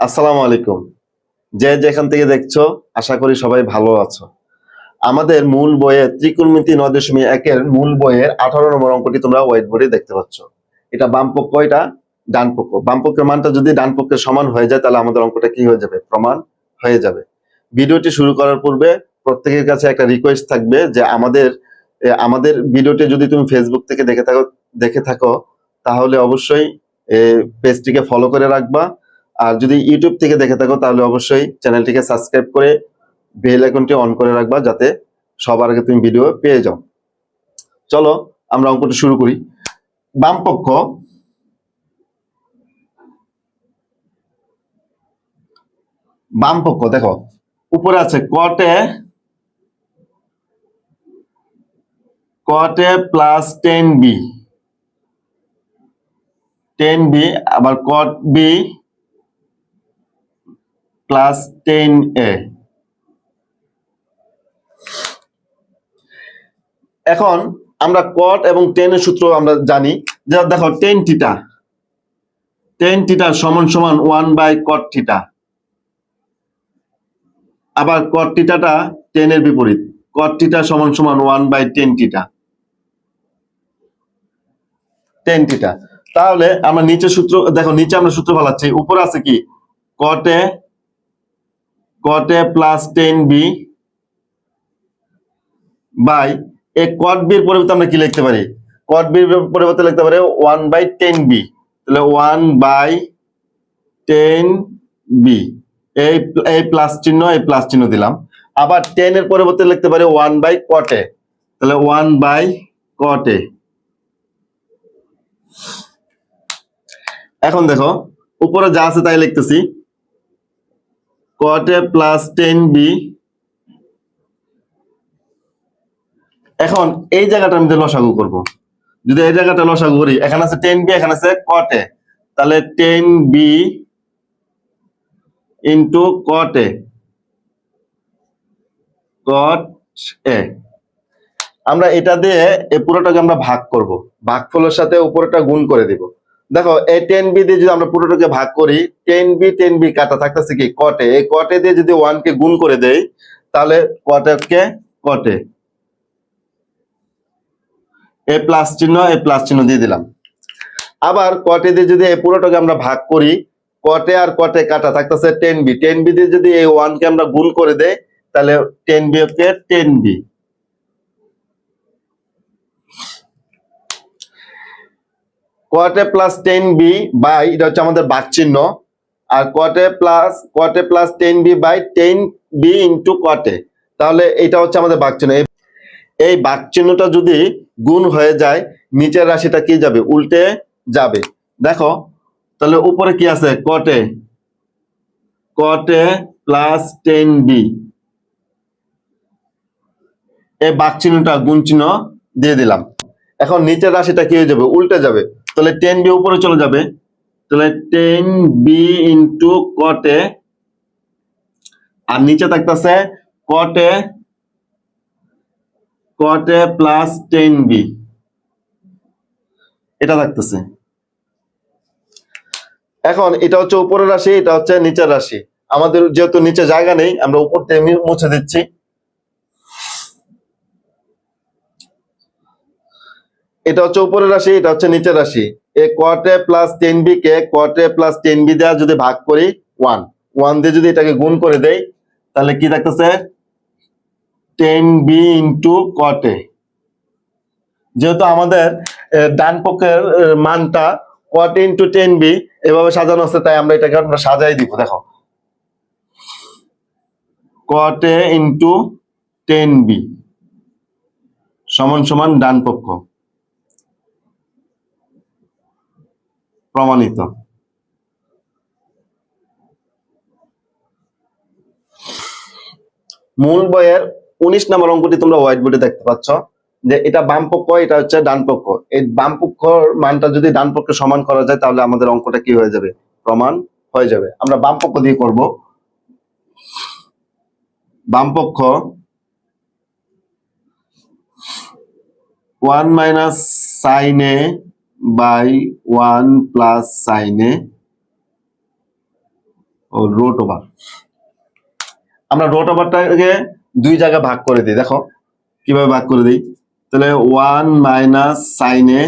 আসসালামু আলাইকুম। যে যেখান থেকে দেখছ, আশা করি সবাই ভালো আছো। আমাদের মূল বইয়ের ত্রিকোণমিতি নয় দশমিক একের মূল বইয়ের আঠারো নম্বর অঙ্কটি তোমরা হোয়াইট বোর্ডে দেখতে পাচ্ছ। এটা বাম পক্ষ, এটা ডান পক্ষ। বাম পক্ষের মানটা যদি ডান পক্ষের সমান হয়ে যায়, তাহলে আমাদের অঙ্কটা কি হয়ে যাবে? প্রমাণ হয়ে যাবে। ভিডিওটি শুরু করার পূর্বে প্রত্যেকের কাছে একটা রিকোয়েস্ট থাকবে যে আমাদের আমাদের ভিডিওটি যদি তুমি ফেসবুক থেকে দেখে থাকো দেখে থাকো, তাহলে অবশ্যই পেজটিকে ফলো করে রাখবা। আর যদি ইউটিউব থেকে দেখে থাকো, তাহলে অবশ্যই চ্যানেলটিকে সাবস্ক্রাইব করে বেল আইকনটি অন করে রাখবা, যাতে সবার আগে তুমি ভিডিও পেয়ে যাও। চলো, আমরা অঙ্কটি শুরু করি। বাম পক্ষ বাম পক্ষ দেখো, উপরে আছে কটে কটে plus tan B tan B আবার কট বি প্লাস টেন এখন আমরা কট এবং টেন এর সূত্র আমরা জানি। যে দেখো টেন থিটা টেন থিটা সমান সমান ওয়ান বাই কট থিটা আবার কট থিটাটা টেন এর বিপরীত। কট থিটা সমান সমান one by tan theta tan theta তাহলে আমরা নিচে সূত্র দেখো নিচে আমরা সূত্র ফেলাচ্ছি উপরে আছে কি? Cot A cot A plus tan B by এই কট বির পরিবর্তে আমরা কি লিখতে পারি? কট বির পরিবর্তে লিখতে পারি ওয়ান বাই টেন বি তাহলে ওয়ান বাই টেন বি এই এই প্লাস চিহ্ন এই প্লাস চিহ্ন দিলাম। আবার টেন এর পরিবর্তে লিখতে পারি ওয়ান বাই কটে তাহলে ওয়ান বাই কটে এখন দেখো, উপরে যা আছে তাই লিখতেছি। কটে প্লাস টেন বি এখন এই জায়গাটা আমি লসাগু করব। যদি এই জায়গাটা লসাগু করি, এখানে আছে টেন বি এখানে আছে কটে তাহলে tan B into cot A cot A আমরা এটা দিয়ে এই পুরোটাকে আমরা ভাগ করব। ভাগফলের সাথে উপরটা গুণ করে দিব। দেখো, এই টেন বি দিয়ে যদি আমরা পুরোটাকে ভাগ করি টেন বি টেন বি কাটা থাকতেছে কি? কটে এই কটে দিয়ে যদি ওয়ান কে গুণ করে দেই, তাহলে কটে কটে এ প্লাস চিহ্ন এ প্লাস চিহ্ন দিয়ে দিলাম। আবার কটে দিয়ে যদি এই পুরোটাকে আমরা ভাগ করি কটে আর কটে কাটা থাকতেছে টেন বি টেন বি দিয়ে যদি এই ওয়ান কে আমরা গুণ করে দেই, তাহলে টেন বি হচ্ছে tan B কোয়াটে plus ten B by, এটা হচ্ছে আমাদের বাক চিহ্ন। আর কোয়াটে plus কোয়াটে plus tan B by tan B into কোয়াটে তাহলে এটা হচ্ছে আমাদের বাক চিহ্ন। এই- এই বাক চিহ্নটা যদি গুণ হয়ে যায়, নিচের রাশিটা কি যাবে? উল্টে যাবে। দেখো, তাহলে উপরে কি আছে? Cot A cot A plus tan B. এই বাক চিহ্নটা গুণ চিহ্ন দিয়ে দিলাম। এখন নিচের রাশিটা কি হয়ে যাবে? উল্টে যাবে। তাহলে টেন বি উপরে চলে যাবে। তাহলে tan B into cot A আর নিচে থাকতেছে cot A cot A plus tan B এটা থাকতেছে। এখন এটা হচ্ছে উপরের রাশি, এটা হচ্ছে নিচের রাশি। আমাদের যেহেতু নিচে জায়গা নেই, আমরা উপর থেকে মুছে দিচ্ছি। এটা হচ্ছে উপরের রাশি, এটা হচ্ছে নিচের রাশি। এ কোয়াটে প্লাস টেন বি কে কোয়াটে প্লাস টেন বি দেওয়া যদি ভাগ করি ওয়ান ওয়ান দিয়ে যদি এটাকে গুণ করে দেই, তাহলে কি থাকতেছে? টেন বি ইন্টু কটে যেহেতু আমাদের ডান পক্ষের মানটা কট ইন্টু টেন বি এভাবে সাজানো আছে, তাই আমরা এটাকে আমরা সাজাই দিব, দেখো। কটে ইন্টু টেন বি সমান সমান ডান পক্ষ। প্রমাণিত। মূল বইয়ের উনিশ নম্বর অঙ্কটি তোমরা হোয়াইট বোর্ডে দেখতে পাচ্ছ, যে এটা বাম পক্ষ, এটা হচ্ছে ডান পক্ষ। এই বাম পক্ষর মানটা যদি ডান পক্ষে সমান করা যায়, তাহলে আমাদের অঙ্কটা কি হয়ে যাবে? প্রমাণ হয়ে যাবে। আমরা বাম পক্ষ দিয়ে করব। বাম পক্ষ one minus sine by one plus sine O root over আমরা রোট ওভারটাকে দুই জায়গায় ভাগ করে দিই, দেখো। কীভাবে ভাগ করে দিই? তাহলে ওয়ান মাইনাস সাইনে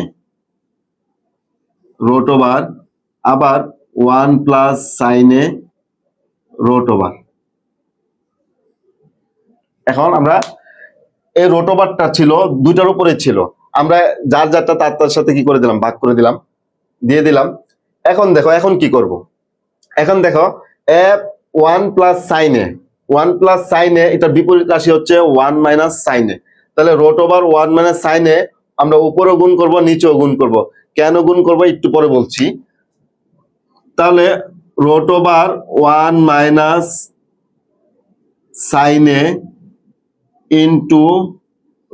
রোট ওভার আবার ওয়ান প্লাস সাইনে রোট ওভার এখন আমরা এই রোট ওভারটা ছিল, দুইটার উপরে ছিল। আমরা যার যারটা তার তার সাথে কি করে দিলাম? ভাগ করে দিলাম। দিয়ে দিলাম। এখন দেখো, এখন কি করব? এখন দেখো এফ ওয়ান প্লাস সাইনে ওয়ান প্লাস সাইনে এটা বিপরীত রাশি হচ্ছে ওয়ান মাইনাস সাইনে তাহলে রোট ওভার ওয়ান মাইনাস সাইনে আমরা উপরেও গুণ করব, নিচেও গুণ করব। কেন গুণ করব? একটু পরে বলছি। তাহলে রোট ওভার ওয়ান মাইনাস সাইনে into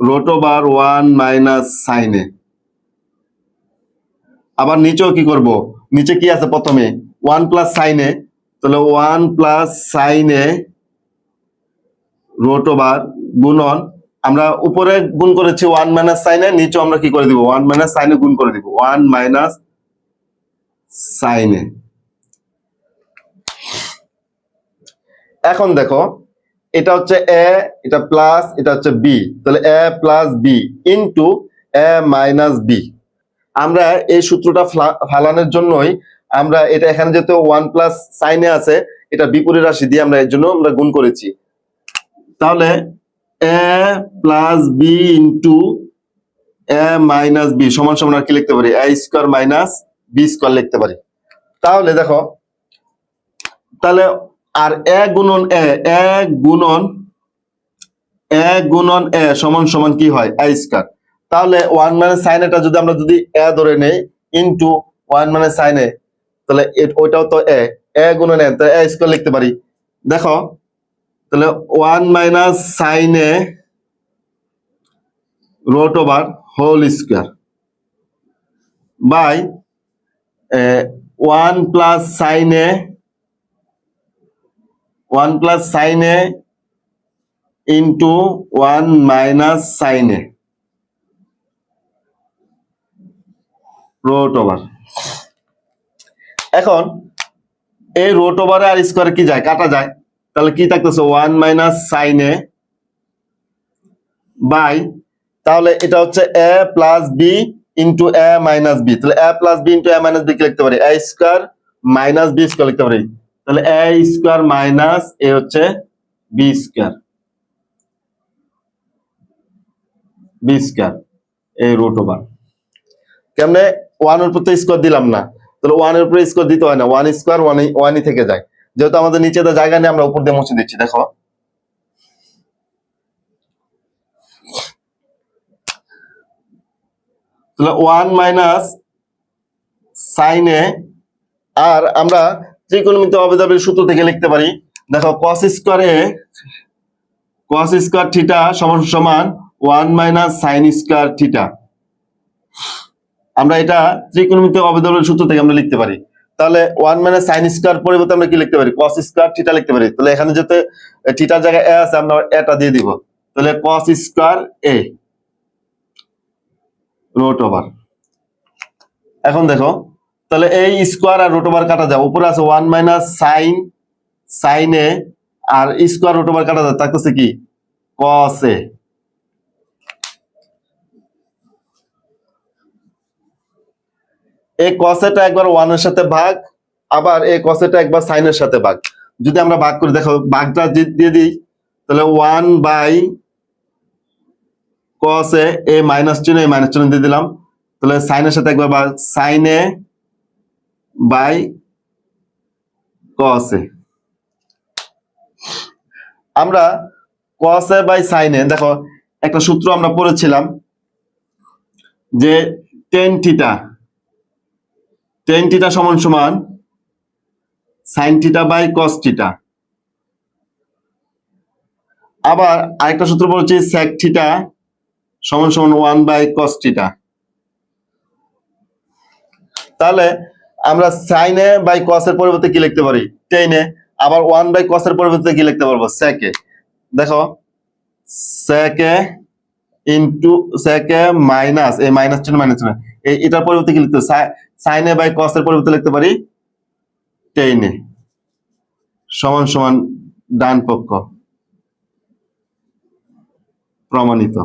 root over one minus সাইনে আবার নিচেও কি করব? নিচে কি আছে প্রথমে? ওয়ান প্লাস সাইনে তাহলে ওয়ান প্লাস সাইনে রোট ওভার গুণন। আমরা উপরে গুণ করেছি ওয়ান মাইনাস সাইনে নিচে আমরা কি করে দিব? ওয়ান মাইনাস সাইনে গুণ করে দিব। ওয়ান মাইনাস সাইনে এখন দেখো এটা হচ্ছে এ, এটা প্লাস এটা হচ্ছে বি। তাহলে A plus B into A minus B আমরা এই সূত্রটা ফ্লা- ফালানোর জন্যই আমরা এটা এখানে যেহেতু ওয়ান প্লাস সাইনে আছে, এটা বিপরীত রাশি দিয়ে আমরা এর জন্য আমরা গুণ করেছি। তাহলে A plus B into A minus B সমান সমান আর কি লিখতে পারি? A square minus B square লিখতে পারি। তাহলে দেখো, তাহলে আর এ গুণন এ এ গুণন এ গুণন এ সমান সমান কি হয়? A square. তাহলে ওয়ান মানে সাইন এটা যদি আমরা যদি এ ধরে নেই ইন্টু ওয়ান মানে সাইনে তাহলে এ- ওইটাও তো এ এ গুণন এ, তাহলে এ স্কোয়ার লিখতে পারি। দেখো, তাহলে one minus sine A root over whole square by one plus সাইনে one plus sine A into one minus sine A. Root over এখন এই রোট ওভারে আর স্কোয়ারে কি যায়? কাটা যায়। তাহলে কি থাকতেছে? One minus sine A by, তাহলে এটা হচ্ছে A plus B into A minus B তাহলে A plus B into A minus B কি লিখতে পারি? A square minus B square লিখতে পারি। তাহলে এ স্কোয়ার মাইনাস এ হচ্ছে বি স্কোয়ার বি স্কোয়ার, এই রুট ওভার কেমনে? ওয়ানের উপর তো স্কোয়ার দিলাম না। তাহলে ওয়ানের উপরে স্কোয়ার দিতে হয় না। ওয়ান স্কোয়ার ওয়ান ওয়ানই থেকে যায়। যেহেতু আমাদের নিচে তো জায়গা নেই, আমরা উপর দিয়ে মুছে দিচ্ছি, দেখো। তাহলে ওয়ান মাইনাস সাইনে আর আমরা ত্রিকোণমিতি অবেদাবের সূত্র থেকে লিখতে পারি। দেখো কস স্কোয়ারে কস স্কোয়ার থিটা সমান সমান one minus sine square theta আমরা এটা ত্রিকোণমিতি অবেদাবের সূত্র থেকে আমরা লিখতে পারি। তাহলে ওয়ান মাইনাস সাইন স্কোয়ার পরিবর্তে আমরা কি লিখতে পারি? কস স্কোয়ার থিটা লিখতে পারি। তাহলে এখানে যেতে থিটার জায়গায় এ আছে, আমরা এটা দিয়ে দিব। তাহলে cos square A root over এখন দেখো তাহলে এই স্কোয়ার আর রোটোবার কাটা যায়। উপরে আছে ওয়ান মাইনাস সাইন সাইনে আর স্কোয়ার রুট ওভার কাটা যায়। থাকতেছে কি? কস এই কসেটা একবার ওয়ানের সাথে ভাগ, আবার এই কসেটা একবার সাইনের সাথে ভাগ। যদি আমরা ভাগ করি, দেখো, ভাগটা দিয়ে দিই, তাহলে one by cos A minus চিহ্ন এই মাইনাস চিহ্ন দিয়ে দিলাম। তাহলে সাইনের সাথে একবার সাইনে বাই কস আমরা কস বাই সাইনে দেখো, একটা সূত্র আমরা পড়েছিলাম যে টেন থিটা টেন থিটা সমান সমান sine theta by cos theta আবার আরেকটা সূত্র বলছি sec থিটা সমান সমান ওয়ান বাই কস থিটা তাহলে আমরা সাইনে বাই কসের পরিবর্তে কি লিখতে পারি? টেনে আবার ওয়ান বাই কসের পরিবর্তে কি লিখতে পারব? সেকে দেখো সেকে ইন্টু সেকে মাইনাস এই মাইনাস চিহ্ন মাইনাস চিহ্ন। এটার পরিবর্তে কি লিখতে সাইনে বাই কসের পরিবর্তে লিখতে পারি? টেনে সমান সমান ডান পক্ষ। প্রমাণিত।